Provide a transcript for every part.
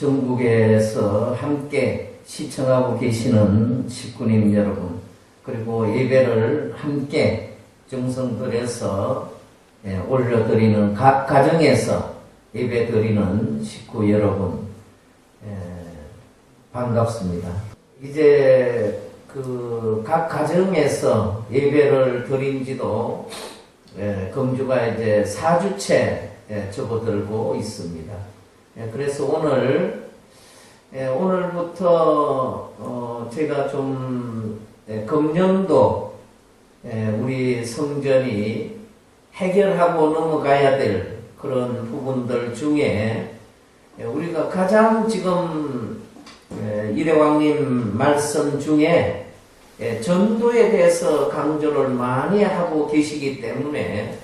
전국에서 함께 시청하고 계시는 식구님 여러분, 그리고 예배를 함께 정성 들여서 예, 올려드리는 각 가정에서 예배 드리는 식구 여러분, 예, 반갑습니다. 이제 그 각 가정에서 예배를 드린 지도 예, 금주가 이제 4주째 예, 접어들고 있습니다. 예, 그래서 오늘 예, 오늘부터 어, 제가 좀 예, 금년도 예, 우리 성전이 해결하고 넘어가야 될 그런 부분들 중에 예, 우리가 가장 지금 예, 이래왕님 말씀 중에 예, 전도에 대해서 강조를 많이 하고 계시기 때문에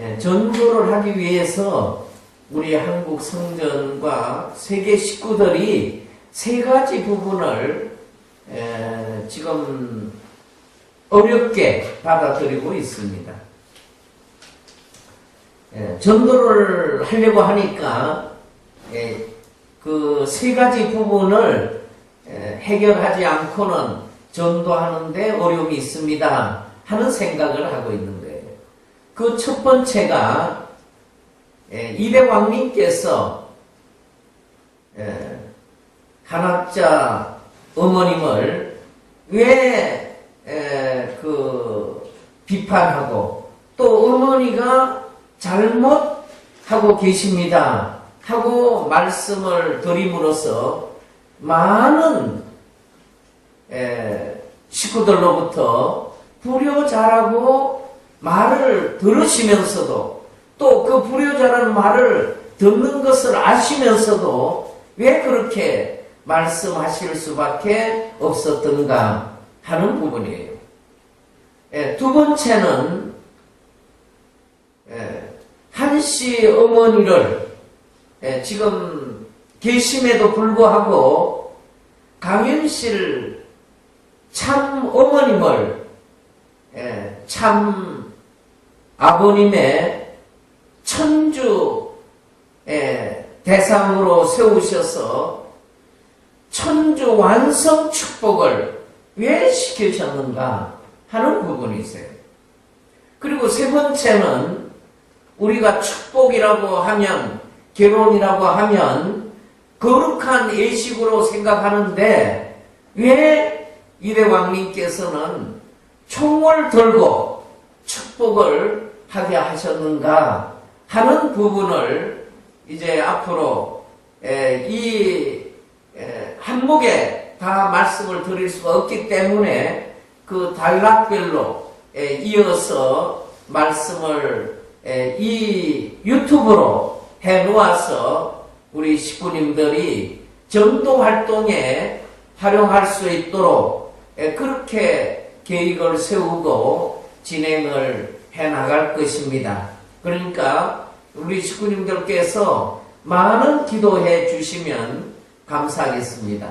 예, 전도를 하기 위해서 우리 한국 성전과 세계 식구들이 세 가지 부분을 에, 지금 어렵게 받아들이고 있습니다. 예, 전도를 하려고 하니까 그세 가지 부분을 에, 해결하지 않고는 전도하는데 어려움이 있습니다 하는 생각을 하고 있는 거예요. 그 첫 번째가 예, 이대왕님께서 예, 한학자 어머님을 왜그 비판하고 또 어머니가 잘못하고 계십니다 하고 말씀을 드림으로써 많은 에, 식구들로부터 불효자라고 말을 들으시면서도 또 그 불효자라는 말을 듣는 것을 아시면서도 왜 그렇게 말씀하실 수밖에 없었던가 하는 부분이에요. 예, 두 번째는 예, 한씨 어머니를 예, 지금 계심에도 불구하고 강윤실 참 어머님을 예, 참 아버님의 천주 예, 대상으로 세우셔서 천주 완성 축복을 왜 시키셨는가 하는 부분이 있어요. 그리고 세 번째는 우리가 축복이라고 하면 결혼이라고 하면 거룩한 예식으로 생각하는데 왜 이대 왕님께서는 총을 들고 축복을 하게 하셨는가 하는 부분을 이제 앞으로 에, 이 에, 한목에 다 말씀을 드릴 수가 없기 때문에 그 단락별로 에, 이어서 말씀을 에, 이 유튜브로 해 놓아서 우리 식구님들이 전도 활동에 활용할 수 있도록 에, 그렇게 계획을 세우고 진행을 해 나갈 것입니다. 그러니까 우리 식구님들께서 많은 기도해 주시면 감사하겠습니다.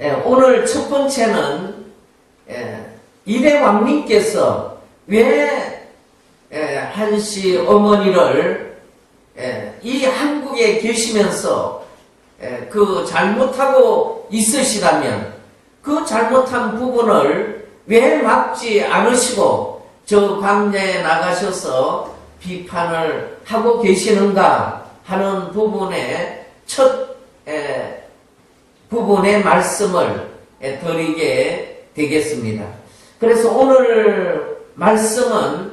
예, 오늘 첫 번째는 예, 이대 왕님께서 왜 예, 한씨 어머니를 예, 이 한국에 계시면서 예, 그 잘못하고 있으시다면 그 잘못한 부분을 왜 막지 않으시고 저 광야에 나가셔서 비판을 하고 계시는가 하는 부분에 첫 에, 부분의 말씀을 에, 드리게 되겠습니다. 그래서 오늘 말씀은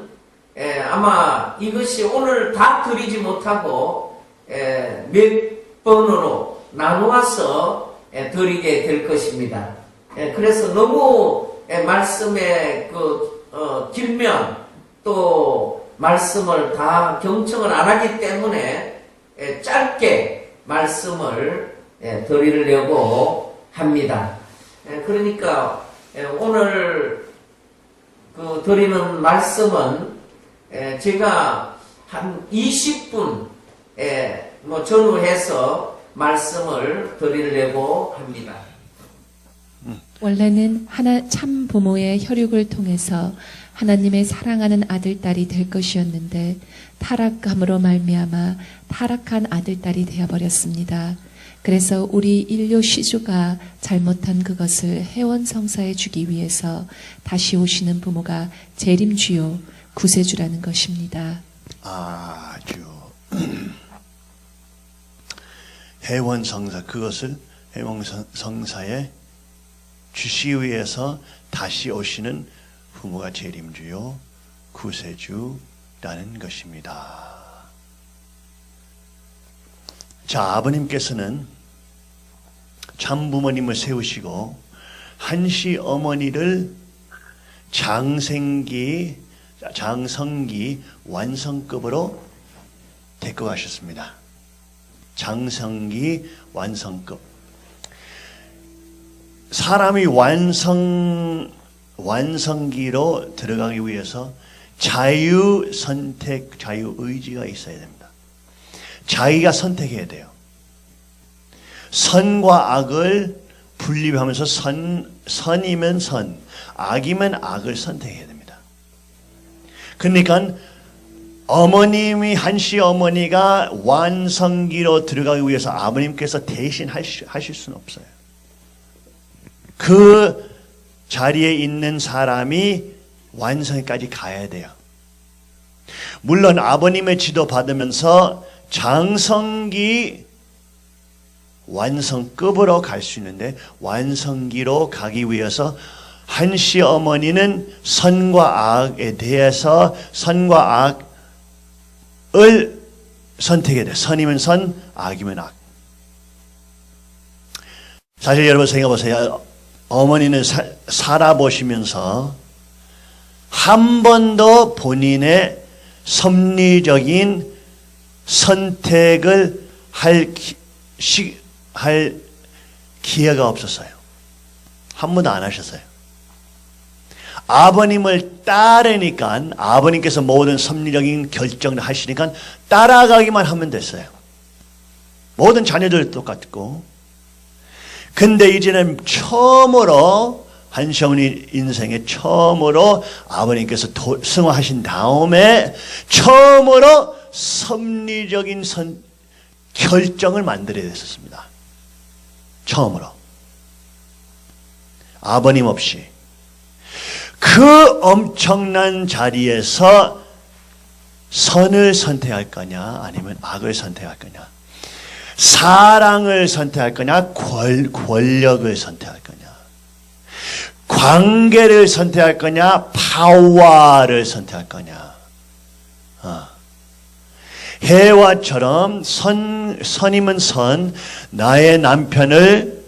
에, 아마 이것이 오늘 다 드리지 못하고 에, 몇 번으로 나누어서 에, 드리게 될 것입니다. 에, 그래서 너무 에, 말씀에 그 어, 길면 또 말씀을 다 경청을 안 하기 때문에 에, 짧게 말씀을 에, 드리려고 합니다. 에, 그러니까 에, 오늘 그 드리는 말씀은 에, 제가 한 20분 에, 뭐 전후해서 말씀을 드리려고 합니다. 원래는 하나 참 부모의 혈육을 통해서 하나님의 사랑하는 아들 딸이 될 것이었는데 타락함으로 말미암아 타락한 아들 딸이 되어 버렸습니다. 그래서 우리 인류 시주가 잘못한 그것을 해원 성사해 주기 위해서 다시 오시는 부모가 재림주요 구세주라는 것입니다. 아주 해원 성사 그것을 해원 성- 성사에 주시 위해서 다시 오시는 부모가 재림주요 구세주라는 것입니다. 자 아버님께서는 참 부모님을 세우시고 한시 어머니를 장생기 장성기 완성급으로 데리고 가셨습니다. 장성기 완성급. 사람이 완성 완성기로 들어가기 위해서 자유 선택, 자유 의지가 있어야 됩니다. 자기가 선택해야 돼요. 선과 악을 분립하면서 선 선이면 선, 악이면 악을 선택해야 됩니다. 그러니까 어머님이 한시 어머니가 완성기로 들어가기 위해서 아버님께서 대신 하실, 수는 없어요. 그 자리에 있는 사람이 완성까지 가야 돼요. 물론 아버님의 지도 받으면서 장성기 완성급으로 갈 수 있는데 완성기로 가기 위해서 한시 어머니는 선과 악에 대해서 선과 악을 선택해야 돼. 선이면 선, 악이면 악. 사실 여러분 생각해 보세요. 어머니는 사, 살아보시면서 한 번도 본인의 섭리적인 선택을 할, 기, 시, 할 기회가 없었어요. 한 번도 안 하셨어요. 아버님을 따르니까 아버님께서 모든 섭리적인 결정을 하시니까 따라가기만 하면 됐어요. 모든 자녀들 똑같고. 근데 이제는 처음으로 한시어머니 인생에 처음으로 아버님께서 도, 승화하신 다음에 처음으로 섭리적인 선, 결정을 만들어야 됐었습니다. 처음으로. 아버님 없이. 그 엄청난 자리에서 선을 선택할 거냐, 아니면 악을 선택할 거냐. 사랑을 선택할 거냐, 권, 권력을 선택할 거냐. 관계를 선택할 거냐, 파워를 선택할 거냐. 어. 해와처럼 선, 선임은 선, 나의 남편을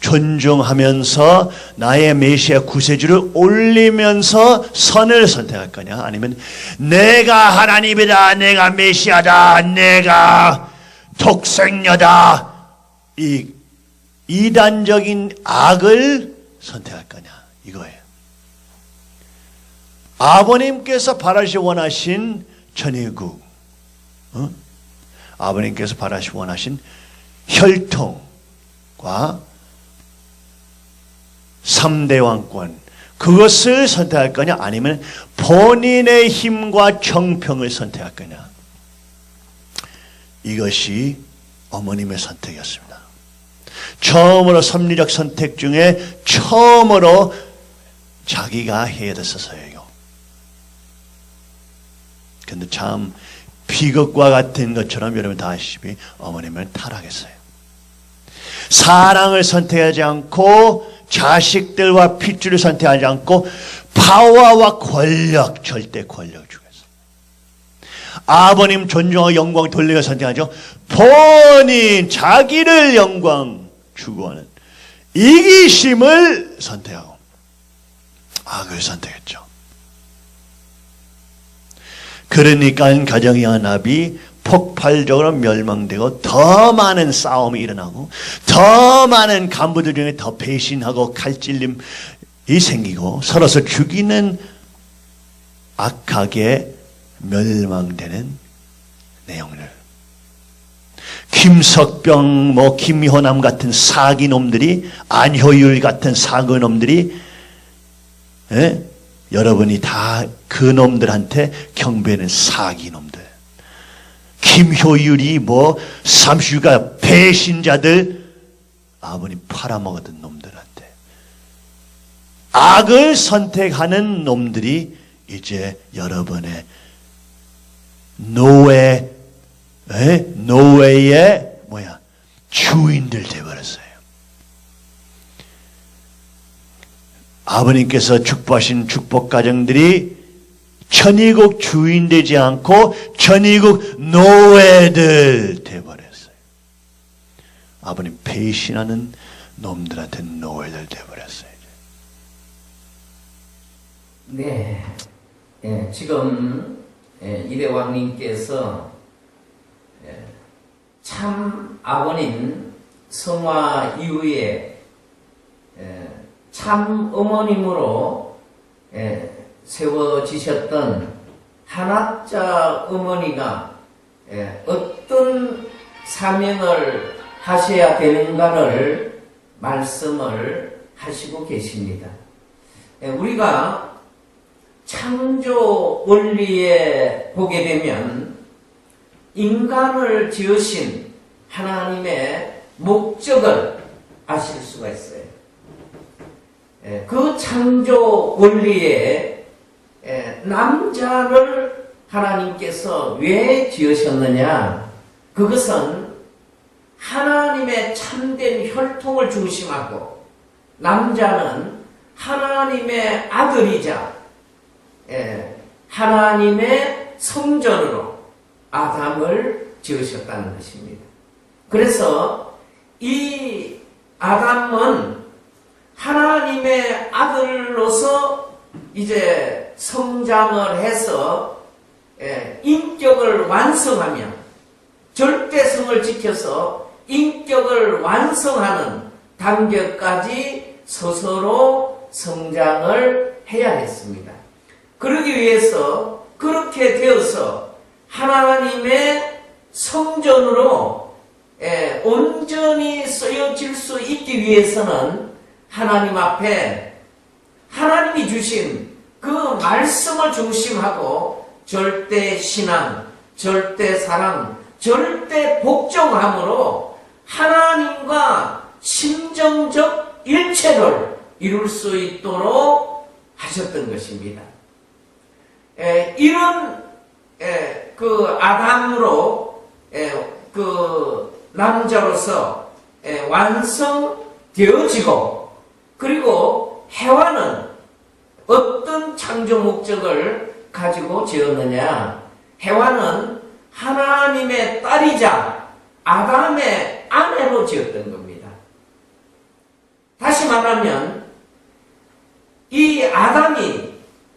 존중하면서 나의 메시아 구세주를 올리면서 선을 선택할 거냐 아니면 내가 하나님이다 내가 메시아다 내가 독생녀다. 이 이단적인 악을 선택할 거냐 이거예요. 아버님께서 바라시 원하신 전해국 어? 아버님께서 바라시 원하신 혈통과 3대 왕권 그것을 선택할 거냐 아니면 본인의 힘과 정평을 선택할 거냐 이것이 어머님의 선택이었습니다. 처음으로 섭리적 선택 중에 처음으로 자기가 해야 됐었어요. 근데 참 비극과 같은 것처럼 여러분 다 아시다시피 어머님은 타락했어요. 사랑을 선택하지 않고 자식들과 핏줄을 선택하지 않고 파워와 권력, 절대 권력을 주겠어. 아버님 존중하고 영광 돌리가 선택하죠. 본인 자기를 영광 추구하는 이기심을 선택하고 악을 선택했죠. 그러니까 가정의 연합이 폭발적으로 멸망되고 더 많은 싸움이 일어나고 더 많은 간부들 중에 더 배신하고 칼찔림이 생기고 서로서 죽이는 악하게 멸망되는 내용을 김석병, 뭐 김효남 같은 사기 놈들이 안효율 같은 사기 놈들이 예? 여러분이 다 그 놈들한테 경배는 사기 놈들. 김효율이 뭐 삼슈가 배신자들 아버님 팔아먹었던 놈들한테 악을 선택하는 놈들이 이제 여러분의 노예 에? 노예의 뭐야 주인들 되버렸어요. 아버님께서 축복하신 축복 가정들이 천의국 주인 되지 않고 천의국 노예들 되버렸어요. 아버님 배신하는 놈들한테 노예들 되버렸어요. 네, 예, 지금 예, 이대 왕님께서 예, 참 아버님 성화 이후에 예, 참 어머님으로 예, 세워지셨던 한학자 어머니가 예, 어떤 사명을 하셔야 되는가를 말씀을 하시고 계십니다. 예, 우리가 창조 원리에 보게 되면 인간을 지으신 하나님의 목적을 아실 수가 있어요. 예, 그 창조 원리에 예, 남자를 하나님께서 왜 지으셨느냐? 그것은 하나님의 참된 혈통을 중심하고 남자는 하나님의 아들이자 예, 하나님의 성전으로 아담을 지으셨다는 것입니다. 그래서 이 아담은 하나님의 아들로서 이제 성장을 해서 예, 인격을 완성하며 절대성을 지켜서 인격을 완성하는 단계까지 스스로 성장을 해야 했습니다. 그러기 위해서 그렇게 되어서 하나님의 성전으로 예, 온전히 쓰여질 수 있기 위해서는 하나님 앞에 하나님이 주신 그 말씀을 중심하고 절대 신앙, 절대 사랑, 절대 복종함으로 하나님과 심정적 일체를 이룰 수 있도록 하셨던 것입니다. 에, 이런 에, 그 아담으로 에, 그 남자로서 에, 완성되어지고 그리고 해와는 어떤 창조 목적을 가지고 지었느냐? 해와는 하나님의 딸이자 아담의 아내로 지었던 겁니다. 다시 말하면 이 아담이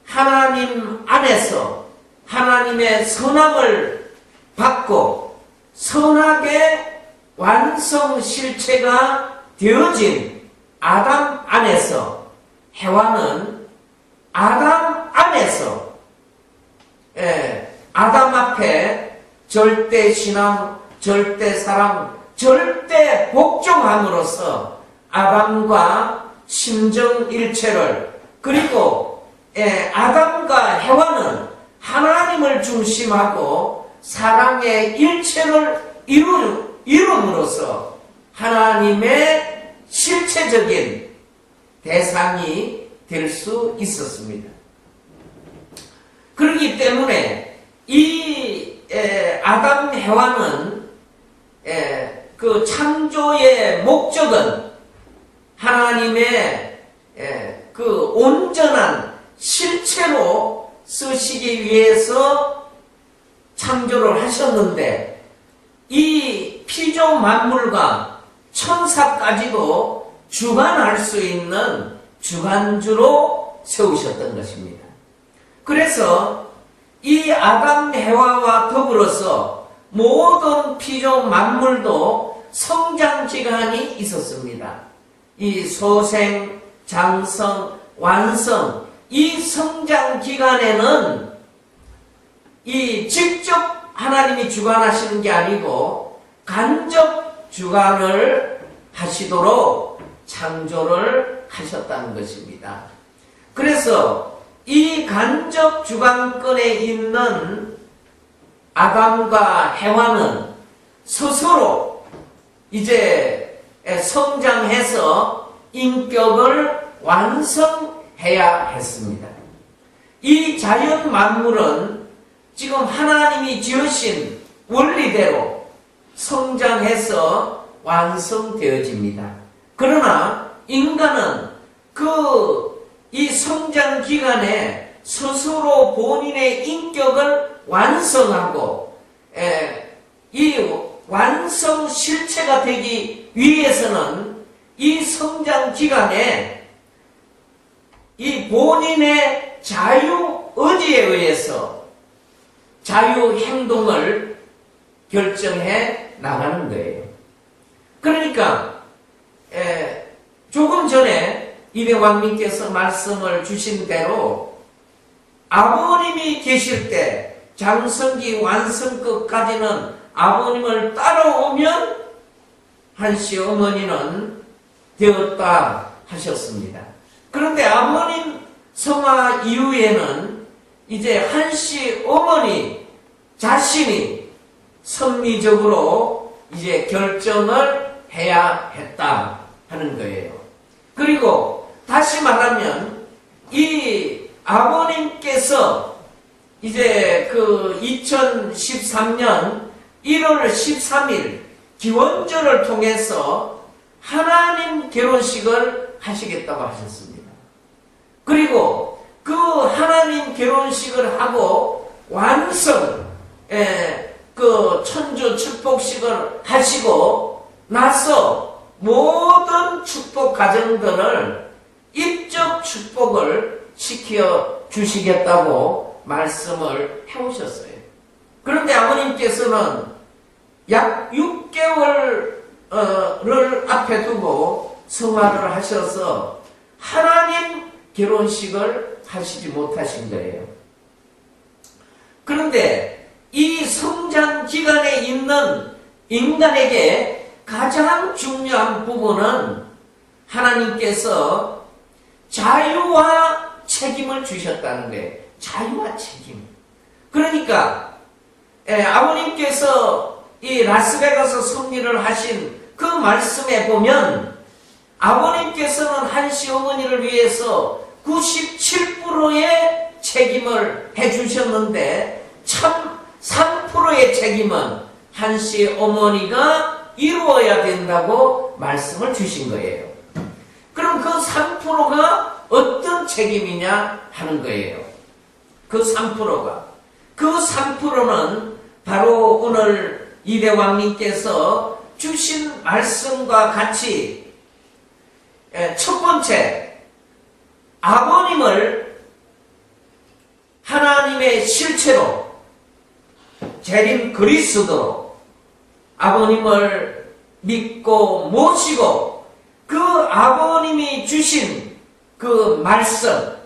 하나님 안에서 하나님의 선함을 받고 선하게 완성 실체가 되어진 아담 안에서 해와는 아담 안에서 예, 아담 앞에 절대 신앙, 절대 사랑, 절대 복종함으로써 아담과 심정 일체를 그리고 예, 아담과 해와는 하나님을 중심하고 사랑의 일체를 이루, 이룸으로써 하나님의 실체적인 대상이 될 수 있었습니다. 그렇기 때문에 이 에, 아담 해와는 에, 그 창조의 목적은 하나님의 에, 그 온전한 실체로 쓰시기 위해서 창조를 하셨는데 이 피조 만물과 천사까지도 주관할 수 있는 주관주로 세우셨던 것입니다. 그래서 이 아담 해와와 더불어서 모든 피조 만물도 성장 기간이 있었습니다. 이 소생, 장성, 완성 이 성장 기간에는 이 직접 하나님이 주관하시는 게 아니고 간접 주관을 하시도록 창조를 하셨다는 것입니다. 그래서 이 간접 주관권에 있는 아담과 해와는 스스로 이제 성장해서 인격을 완성 해야 했습니다. 이 자연 만물은 지금 하나님이 지으신 원리대로 성장해서 완성되어집니다. 그러나 인간은 그 이 성장 기간에 스스로 본인의 인격을 완성하고 에, 이 완성 실체가 되기 위해서는 이 성장 기간에 이 본인의 자유 의지에 의해서 자유 행동을 결정해 나가는 거예요. 그러니까 에, 조금 전에 이대왕님께서 말씀을 주신 대로 아버님이 계실 때 장성기 완성끝까지는 아버님을 따라오면 한시 어머니는 되었다 하셨습니다. 그런데 아버님 성화 이후에는 이제 한시 어머니 자신이 섭리적으로 이제 결정을 해야 했다 하는 거예요. 그리고 다시 말하면 이 아버님께서 이제 그 2013년 1월 13일 기원절을 통해서 하나님 결혼식을 하시겠다고 하셨습니다. 그리고 그 하나님 결혼식을 하고 완성, 에, 그 천주 축복식을 하시고 나서 모든 축복 가정들을 입적 축복을 시켜 주시겠다고 말씀을 해오셨어요. 그런데 아버님께서는 약 6개월을 앞에 두고 성화를 하셔서 하나님 결혼식을 하시지 못하신 거예요. 그런데 이 성장 기간에 있는 인간에게 가장 중요한 부분은 하나님께서 자유와 책임을 주셨다는 거예요. 자유와 책임. 그러니까 에, 아버님께서 이 라스베가스 승리를 하신 그 말씀에 보면 아버님께서는 한시 어머니를 위해서 97%의 책임을 해주셨는데 참 3%의 책임은 한시 어머니가 이루어야 된다고 말씀을 주신 거예요. 그럼 그 3%가 어떤 책임이냐 하는 거예요. 그 3%가. 그 3%는 바로 오늘 이대왕님께서 주신 말씀과 같이 에, 첫 번째, 아버님을 하나님의 실체로 재림 그리스도로 아버님을 믿고 모시고 그 아버님이 주신 그 말씀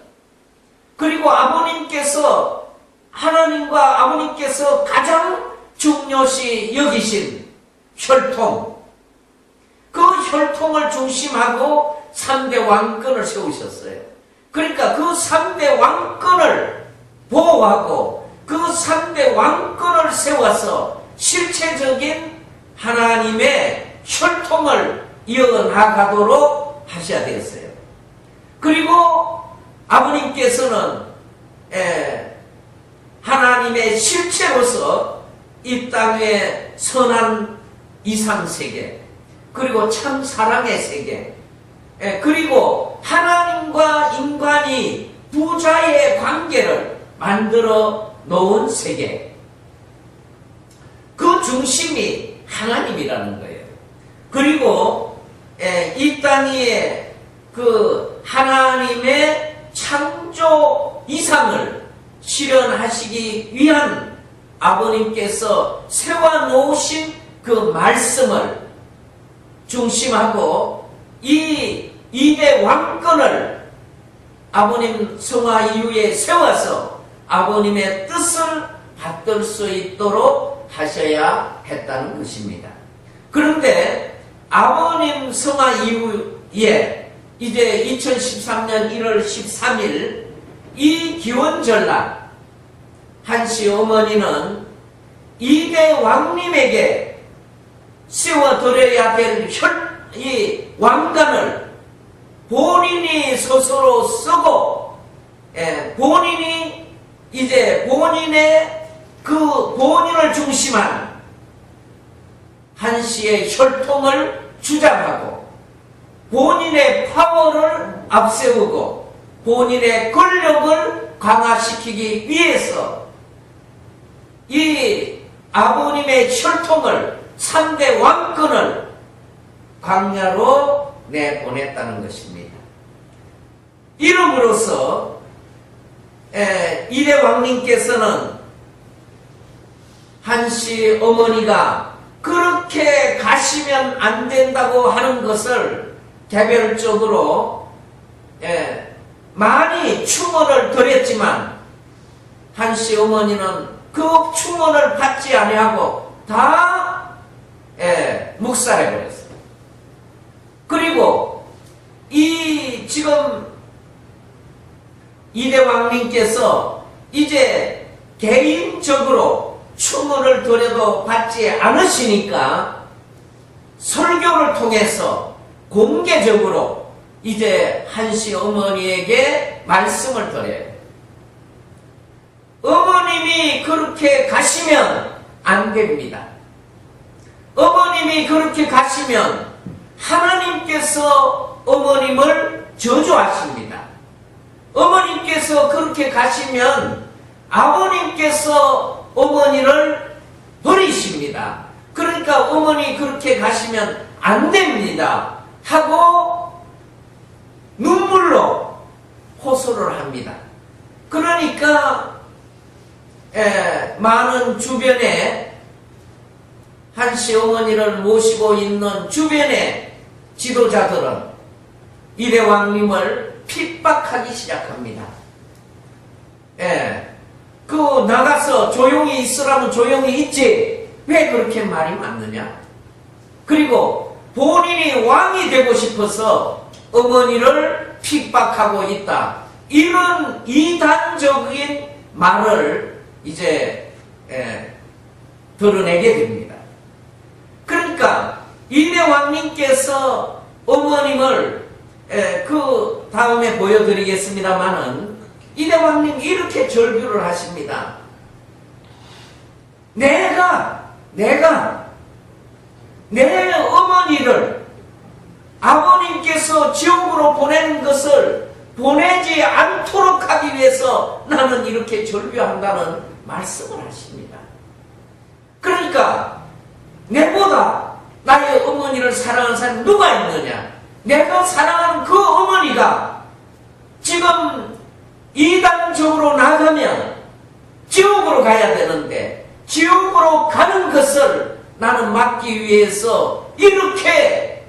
그리고 아버님께서 하나님과 아버님께서 가장 중요시 여기신 혈통 그 혈통을 중심하고 3대 왕권을 세우셨어요. 그러니까 그 3대 왕권을 보호하고 그 3대 왕권을 세워서 실체적인 하나님의 혈통을 이어나가도록 하셔야 되겠어요. 그리고 아버님께서는 에, 하나님의 실체로서 이 땅의 선한 이상 세계, 그리고 참 사랑의 세계, 에, 그리고 하나님과 인간이 부자의 관계를 만들어 놓은 세계. 그 중심이 하나님이라는 거예요. 그리고 에, 이 땅에 그 하나님의 창조 이상을 실현하시기 위한 아버님께서 세워놓으신 그 말씀을 중심하고 이 이대 왕권을 아버님 성화 이후에 세워서 아버님의 뜻을 받들 수 있도록 하셔야 했다는 것입니다. 그런데 아버님 성화 이후에 이제 2013년 1월 13일 이 기원절날 한씨 어머니는 이대 왕님에게 세워드려야 될 혈, 이 왕관을 본인이 스스로 쓰고 예, 본인이 이제 본인의 그 본인을 중심한 한씨의 혈통을 주장하고 본인의 파워를 앞세우고 본인의 권력을 강화시키기 위해서 이 아버님의 혈통을 3대 왕권을 광야로 내보냈다는 것입니다. 이름으로써 에, 이대 왕님께서는 한씨 어머니가 그렇게 가시면 안 된다고 하는 것을 개별적으로 에, 많이 충원을 드렸지만 한씨 어머니는 그 충원을 받지 아니하고 다 예, 묵살해 버렸어요. 그리고 이 지금 이대 왕님께서 이제 개인적으로 충원을 드려도 받지 않으시니까 설교를 통해서 공개적으로 이제 한씨 어머니에게 말씀을 드려요. 어머님이 그렇게 가시면 안 됩니다. 어머님이 그렇게 가시면 하나님께서 어머님을 저주하십니다. 어머님께서 그렇게 가시면 아버님께서 어머니를 버리십니다. 그러니까 어머니 그렇게 가시면 안 됩니다. 하고 눈물로 호소를 합니다. 그러니까 에, 많은 주변에 한씨 어머니를 모시고 있는 주변의 지도자들은 이대 왕님을 핍박하기 시작합니다. 예. 그 나가서 조용히 있으라면 조용히 있지. 왜 그렇게 말이 많느냐? 그리고 본인이 왕이 되고 싶어서 어머니를 핍박하고 있다. 이런 이단적인 말을 이제 예, 드러내게 됩니다. 그러니까 이대 왕님께서 어머님을 에, 그 다음에 보여드리겠습니다만은 이대 왕님 이렇게 절규를 하십니다. 내가 내가 내 어머니를 아버님께서 지옥으로 보내는 것을 보내지 않도록 하기 위해서 나는 이렇게 절규한다는 말씀을 하십니다. 그러니까 내보다 나의 어머니를 사랑하는 사람이 누가 있느냐? 내가 사랑하는 그 어머니가 지금 이단적으로 나가면 지옥으로 가야 되는데 지옥으로 가는 것을 나는 막기 위해서 이렇게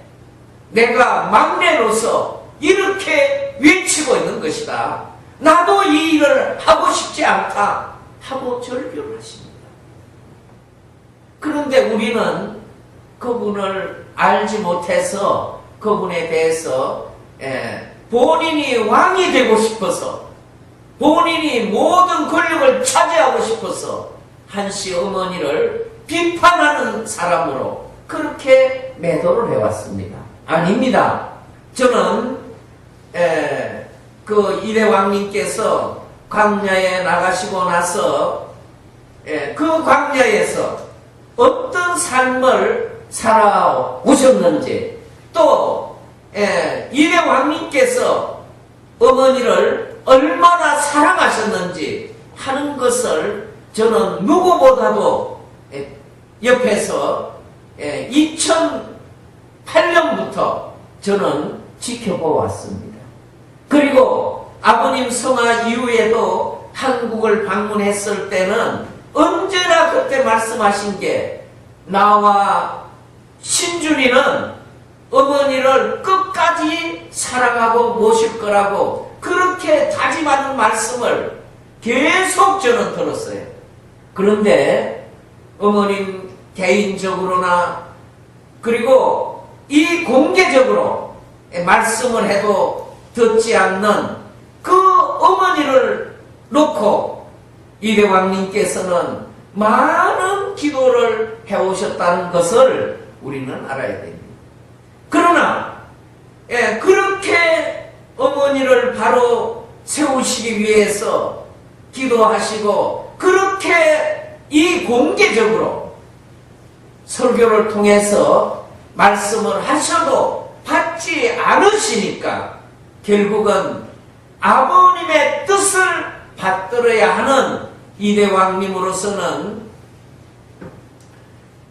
내가 막내로서 이렇게 외치고 있는 것이다. 나도 이 일을 하고 싶지 않다. 하고 절규를 하십니다. 그런데 우리는 그분을 알지 못해서 그분에 대해서 예, 본인이 왕이 되고 싶어서 본인이 모든 권력을 차지하고 싶어서 한씨 어머니를 비판하는 사람으로 그렇게 매도를 해왔습니다. 아닙니다. 저는 에, 그 이대 왕님께서 광야에 나가시고 나서 에, 그 광야에서 어떤 삶을 살아오셨는지 또 에, 이대 왕님께서 어머니를 얼마나 사랑하셨는지 하는 것을 저는 누구보다도 에, 옆에서 2008년부터 저는 지켜보았습니다. 그리고 아버님 성화 이후에도 한국을 방문했을 때는 언제나 그때 말씀하신 게 나와 신준이는 어머니를 끝까지 사랑하고 모실 거라고 그렇게 다짐하는 말씀을 계속 저는 들었어요. 그런데 어머님 개인적으로나 그리고 이 공개적으로 말씀을 해도 듣지 않는 그 어머니를 놓고 이대왕님께서는 많은 기도를 해오셨다는 것을 우리는 알아야 됩니다. 그러나 예, 그렇게 어머니를 바로 세우시기 위해서 기도하시고 그렇게 이 공개적으로 설교를 통해서 말씀을 하셔도 받지 않으시니까 결국은 아버님의 뜻을 받들어야 하는 이대왕님으로서는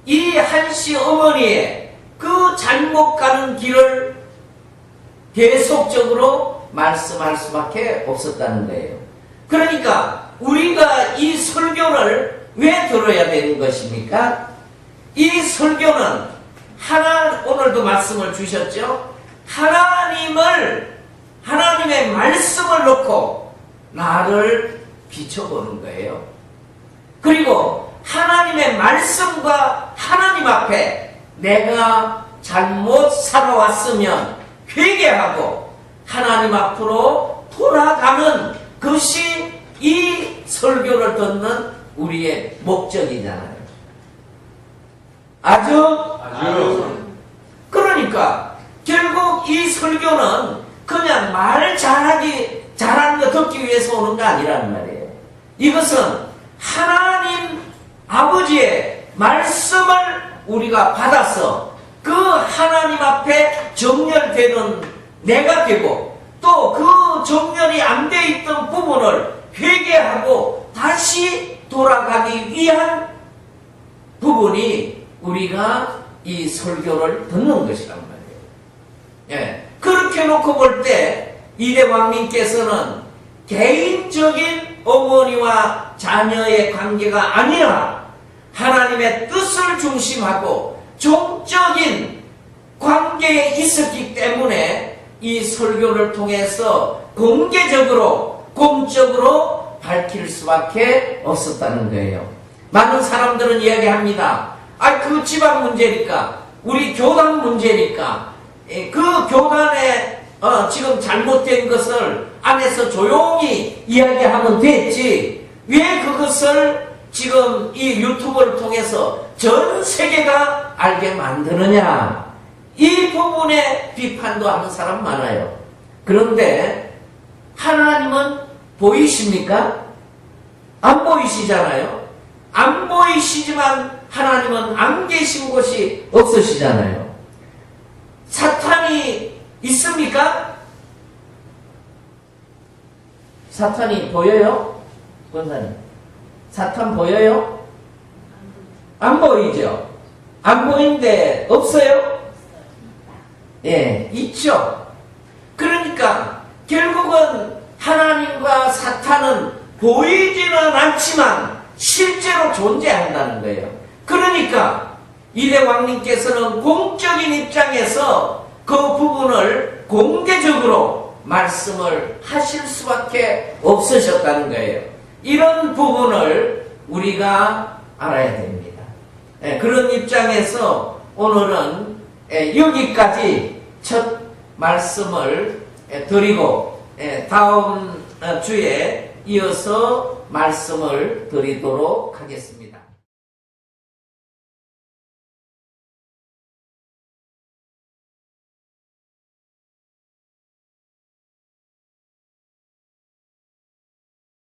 이 한씨 어머니의 그 잘못 가는 길을 계속적으로 말씀할 수밖에 없었다는 거예요. 그러니까 우리가 이 설교를 왜 들어야 되는 것입니까? 이 설교는 하나 오늘도 말씀을 주셨죠. 하나님을 하나님의 말씀을 놓고 나를 비춰보는 거예요. 그리고 하나님의 말씀과 하나님 앞에 내가 잘못 살아왔으면 회개하고 하나님 앞으로 돌아가는 것이 이 설교를 듣는 우리의 목적이잖아요. 아주 아주 그러니까 결국 이 설교는 그냥 말 잘하기 잘하는 거 듣기 위해서 오는 거 아니라는 말이에요. 이것은 하나님 아버지의 말씀을 우리가 받아서 그 하나님 앞에 정렬되는 내가 되고 또 그 정렬이 안 돼 있던 부분을 회개하고 다시 돌아가기 위한 부분이 우리가 이 설교를 듣는 것이란 말이에요. 예. 그렇게 놓고 볼 때 이대왕님께서는 개인적인 어머니와 자녀의 관계가 아니라 하나님의 뜻을 중심하고 종적인 관계에 있었기 때문에 이 설교를 통해서 공개적으로 공적으로 밝힐 수밖에 없었다는 거예요. 많은 사람들은 이야기합니다. 아, 그 집안 문제니까, 우리 교단 문제니까, 예, 그 교단에 어, 지금 잘못된 것을 안에서 조용히 이야기하면 됐지. 왜 그것을 지금 이 유튜브를 통해서 전 세계가 알게 만드느냐. 이 부분에 비판도 하는 사람 많아요. 그런데 하나님은 보이십니까? 안 보이시잖아요. 안 보이시지만 하나님은 안 계신 곳이 없으시잖아요. 사탄이 있습니까? 사탄이 보여요? 권사님. 사탄 보여요? 안 보이죠? 안 보이는데 없어요? 예, 있죠. 그러니까 결국은 하나님과 사탄은 보이지는 않지만 실제로 존재한다는 거예요. 그러니까 이대 왕님께서는 공적인 입장에서 그 부분을 공개적으로 말씀을 하실 수밖에 없으셨다는 거예요. 이런 부분을 우리가 알아야 됩니다. 예, 그런 입장에서 오늘은 예, 여기까지 첫 말씀을 예, 드리고 예, 다음 어, 주에 이어서 말씀을 드리도록 하겠습니다.